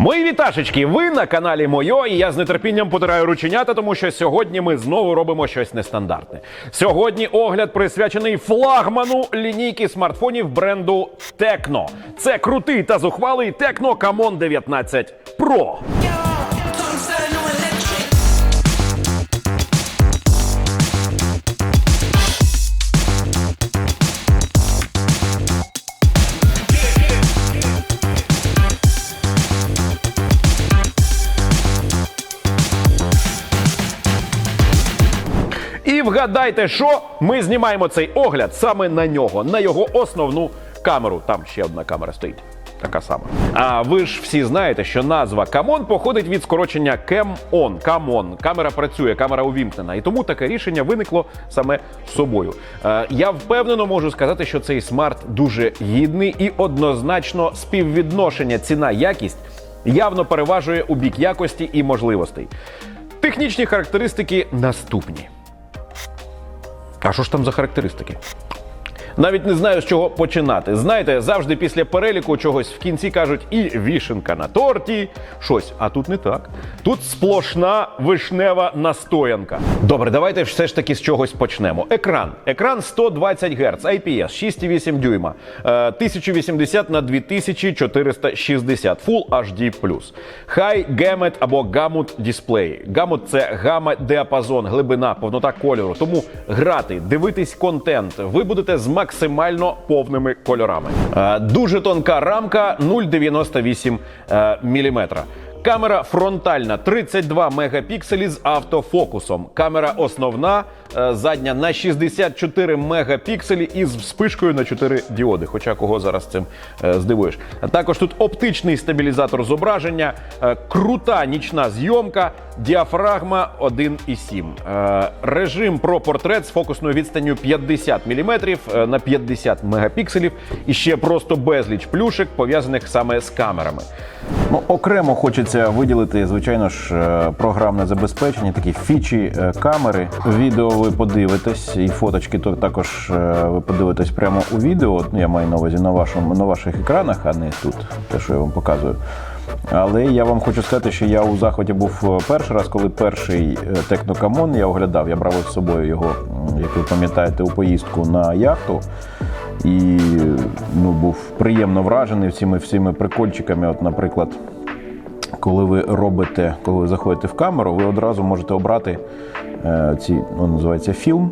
Мої віташечки, ви на каналі Мойо, і я з нетерпінням потираю рученята, тому що сьогодні ми знову робимо щось нестандартне. Сьогодні огляд присвячений флагману лінійки смартфонів бренду Tecno. Це крутий та зухвалий Tecno Camon 19 Pro. Вгадайте, що ми знімаємо цей огляд саме на нього, на його основну камеру. Там ще одна камера стоїть. Така сама. А ви ж всі знаєте, що назва Камон походить від скорочення Cam-On. Камон. Камера працює, камера увімкнена. І тому таке рішення виникло саме собою. Е, я впевнено можу сказати, що цей смарт дуже гідний і однозначно співвідношення ціна-якість явно переважує у бік якості і можливостей. Технічні характеристики наступні. А що ж там за характеристики? Навіть не знаю, з чого починати. Знаєте, завжди після переліку чогось в кінці кажуть і вішенка на торті, щось. А тут не так. Тут сплошна вишнева настоянка. Добре, давайте все ж таки з чогось почнемо. Екран. Екран 120 Гц, IPS, 6,8 дюйма, е, 1080 на 2460, Full HD+. High Gamut або Gamut дисплей. Gamut – це гама діапазон, глибина, повнота кольору. Тому грати, дивитись контент, ви будете з максимально повними кольорами. Е, Дуже тонка рамка 0,98 мм. Камера фронтальна 32 мегапікселі з автофокусом. Камера основна е, задня на 64 мегапікселі із вспишкою на 4 діоди. Хоча кого зараз цим е, здивуєш. Також тут оптичний стабілізатор зображення, е, крута нічна зйомка, діафрагма 1,7. Е, Режим про портрет з фокусною відстанню 50 мм на 50 мегапікселів і ще просто безліч плюшек, пов'язаних саме з камерами. Ну, окремо хочеться виділити, звичайно ж, е, програмне забезпечення, такі фічі е, камери. Відео ви подивитесь, і фоточки то також е, ви подивитесь прямо у відео. Ну, я маю на увазі на вашому на ваших екранах, а не тут, те, що я вам показую. Але я вам хочу сказати, що я у заході був перший раз, коли перший технокамон я оглядав. Я брав із собою його, як ви пам'ятаєте, у поїздку на яхту. І ну, був приємно вражений цими всіми прикольчиками. От, наприклад, коли ви робите, коли ви заходите в камеру, ви одразу можете обрати е, ці, ну, називається фільм.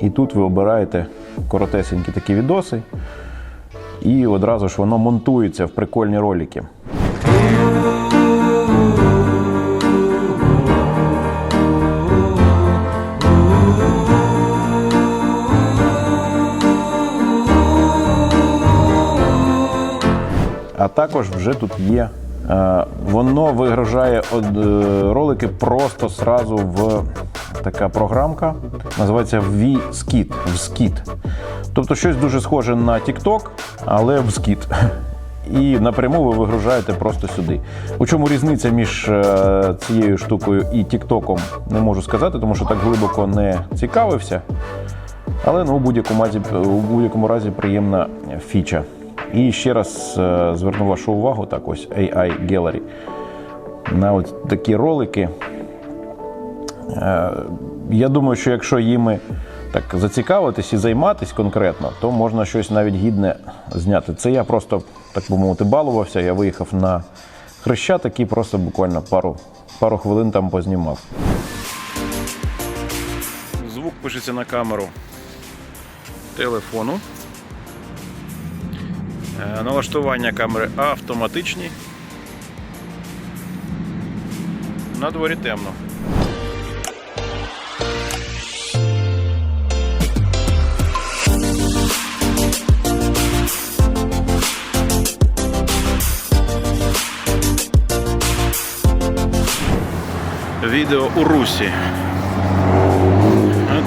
І тут ви обираєте коротесенькі такі відоси, і одразу ж воно монтується в прикольні ролики. А також вже тут є. Е, Воно вигружає е, ролики просто сразу в така програмка, називається V-Skit. Тобто щось дуже схоже на TikTok, але в скіт. І напряму ви вигружаєте просто сюди. У чому різниця між е, цією штукою і TikTok, не можу сказати, тому що так глибоко не цікавився. Але ну, у будь-якому разі, будь-якому разі приємна фіча. І ще раз е, зверну вашу увагу, так ось AI Gallery. На от такі ролики. Е, Я думаю, що якщо їми так зацікавитись і займатись конкретно, то можна щось навіть гідне зняти. Це я просто, так би мовити, балувався. Я виїхав на хрещатик і просто буквально пару, пару хвилин там познімав. Звук пишеться на камеру телефону. Е, Налаштування камери автоматичні. На дворі темно. Відео у русі.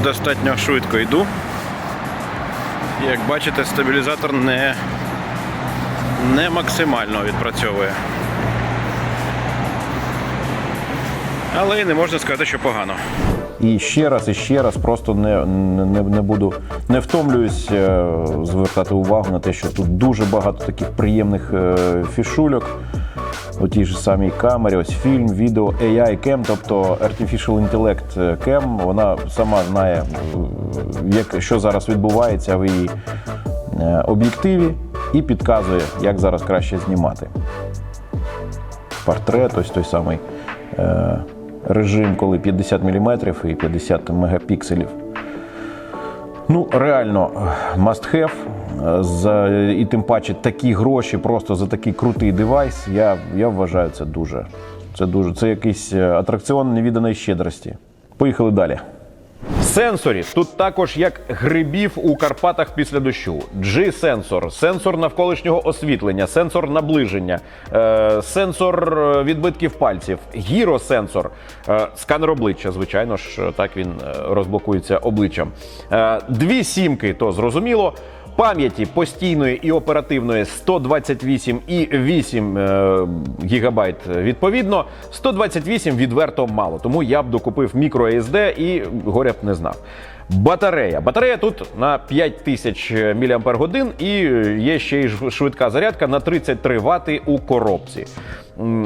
Достатньо швидко йду. Як бачите, стабілізатор не, не максимально відпрацьовує. Але не можна сказати, що погано. І ще раз, і ще раз просто не, не, не буду, не втомлююсь е, звертати увагу на те, що тут дуже багато таких приємних е, фішульок. у тій ж самій камері, ось фільм, відео, AI Cam, тобто Artificial Intellect Cam, вона сама знає, е, як, що зараз відбувається в її е, об'єктиві і підказує, як зараз краще знімати. Портрет, ось той самий е, режим, коли 50 мм і 50 мегапікселів. Ну, реально, must have. Е, За, і тим паче такі гроші просто за такий крутий девайс. Я, я вважаю це дуже. Це дуже. Це якийсь е, атракціон невіданої щедрості. Поїхали далі. Сенсорів тут також як грибів у Карпатах після дощу. G-сенсор, сенсор навколишнього освітлення, сенсор наближення, е, сенсор е, відбитків пальців, гіросенсор, е, сканер обличчя. Звичайно ж, так він е, розблокується обличчям. Е, дві сімки, то зрозуміло. Пам'яті постійної і оперативної 128 і 8 е, гігабайт відповідно. 128 відверто мало, тому я б докупив мікро SD і горя б не знав. Батарея. Батарея тут на 5000 мАч і є ще й швидка зарядка на 33 Вт у коробці.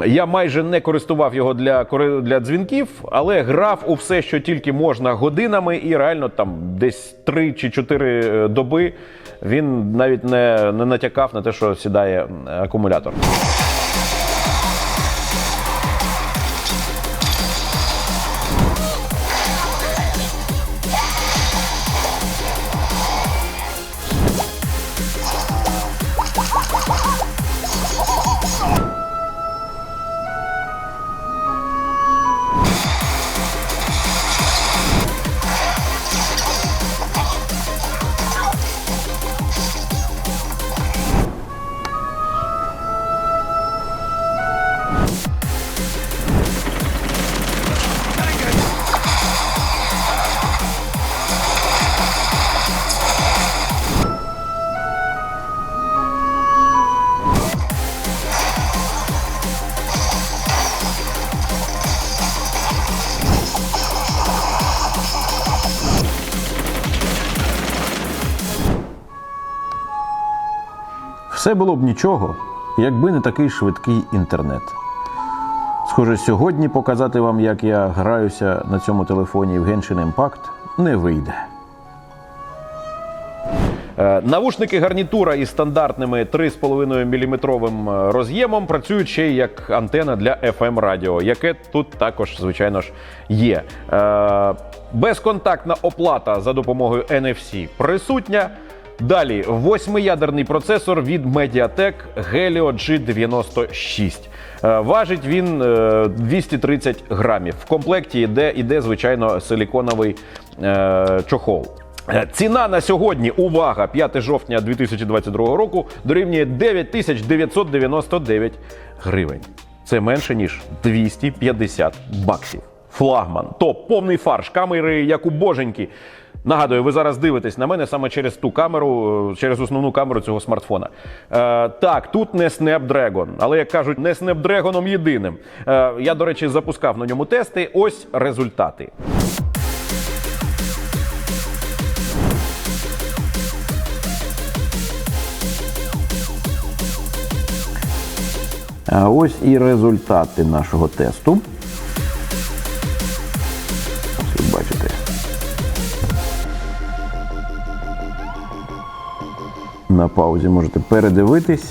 Я майже не користував його для, для дзвінків, але грав у все, що тільки можна годинами, і реально там десь 3 чи 4 доби він навіть не, не натякав на те, що сідає акумулятор. Все було б нічого, якби не такий швидкий інтернет. Схоже, сьогодні показати вам, як я граюся на цьому телефоні в Genshin Impact, не вийде. Е, Навушники гарнітура із стандартними 3,5 мм роз'ємом працюють ще й як антена для FM радіо, яке тут також, звичайно ж, є. Е, Безконтактна оплата за допомогою NFC присутня. Далі восьмиядерний процесор від Mediatek Helio G96. Е, Важить він е, 230 грамів. В комплекті йде, йде звичайно, силіконовий е, чохол. Е, Ціна на сьогодні, увага, 5 жовтня 2022 року, дорівнює 9999 гривень. Це менше ніж 250 баксів. Флагман, топ, повний фарш, камери, як у боженьки. Нагадую, ви зараз дивитесь на мене саме через ту камеру, е, через основну камеру цього смартфона. Е, так, тут не Snapdragon, але як кажуть, не Snapdragon єдиним. Е, я, до речі, запускав на ньому тести. Ось результати. Ось і результати нашого тесту. Паузі можете передивитись.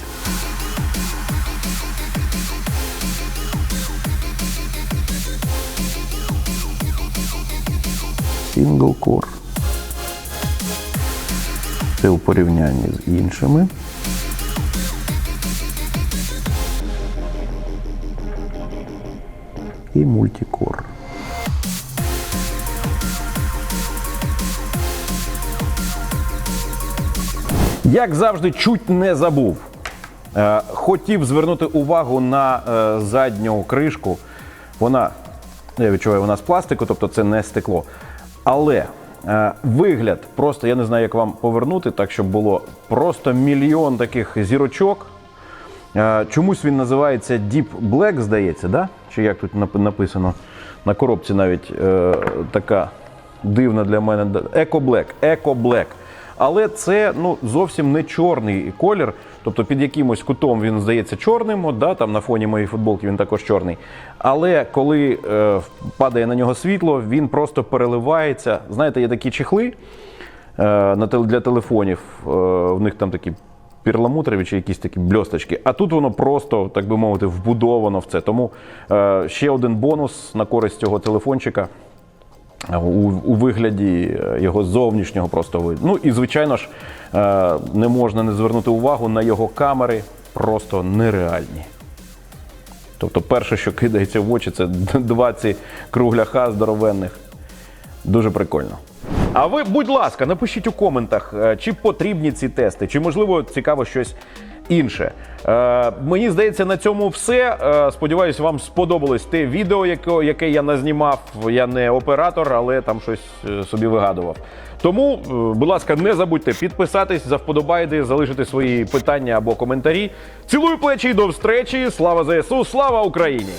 Single core. Це у порівнянні з іншими. і мультикор. Як завжди, чуть не забув. Е, хотів звернути увагу на е, задню кришку. Вона, я відчуваю, вона з пластику, тобто це не стекло. Але е, вигляд, просто я не знаю, як вам повернути, так щоб було просто мільйон таких зірочок. Чомусь він називається Deep Black, здається, да? чи як тут написано на коробці навіть така дивна для мене. Eco Black. Eco Black. Але це ну зовсім не чорний колір. Тобто під якимось кутом він здається чорним, от, да, там на фоні моєї футболки він також чорний. Але коли е, падає на нього світло, він просто переливається. Знаєте, є такі чехли е, для телефонів. Е, в них там такі перламутрові чи якісь такі бльосточки. А тут воно просто, так би мовити, вбудовано в це. Тому е, ще один бонус на користь цього телефончика у, у вигляді е, його зовнішнього просто виду. Ну і звичайно ж, е, не можна не звернути увагу на його камери, просто нереальні. Тобто, перше, що кидається в очі, це два ці кругляха здоровенних. Дуже прикольно. А ви, будь ласка, напишіть у коментах, е, чи потрібні ці тести, чи можливо цікаво щось інше. Е, мені здається, на цьому все. Е, сподіваюсь, вам сподобалось те відео, яке, яке я назнімав. Я не оператор, але там щось е, собі вигадував. Тому, е, будь ласка, не забудьте підписатись, завподобайди, залишити свої питання або коментарі. Цілую плечі до встречі. Слава ЗСУ, слава Україні!